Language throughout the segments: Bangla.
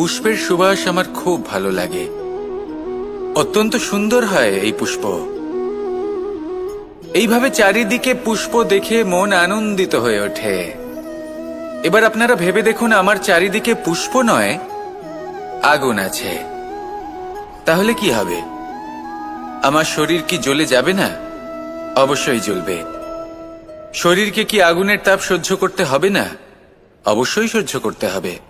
পুষ্পের সুবাস আমার খুব ভালো লাগে। অত্যন্ত সুন্দর হয় এই পুষ্প। এইভাবে চারিদিকে পুষ্প দেখে মন আনন্দিত হয়ে ওঠে। এবার আপনারা ভেবে দেখুন, আমার চারিদিকে পুষ্প নয়, আগুন আছে। তাহলে কি হবে? আমার শরীর কি জ্বলে যাবে না? অবশ্যই জ্বলবে। শরীরকে কি আগুনের তাপ সহ্য করতে হবে না? অবশ্যই সহ্য করতে হবে।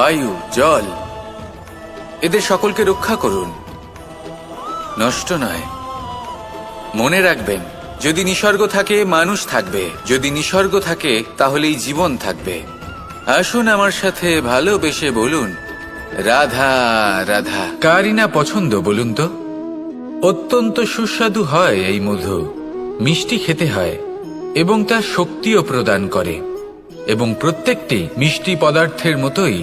বায়ু, জল, এদের সকলকে রক্ষা করুন। নষ্ট নয়। মনে রাখবেন, যদি নিসর্গ থাকে, মানুষ থাকবে। যদি নিসর্গ থাকে, তাহলেই জীবন থাকবে। আসুন আমার সাথে ভালোবেসে বলুন, রাধা রাধা। কারই না পছন্দ বলুন তো? অত্যন্ত সুস্বাদু হয় এই মধু। মিষ্টি খেতে হয় এবং তা শক্তিও প্রদান করে। এবং প্রত্যেকটি মিষ্টি পদার্থের মতোই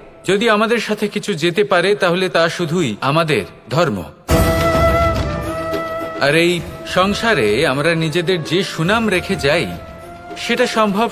যদি আমাদের সাথে কিছু যেতে পারে, তাহলে তা শুধুই আমাদের ধর্ম। আর এই সংসারে আমরা নিজেদের যে সুনাম রেখে যাই, সেটা সম্ভব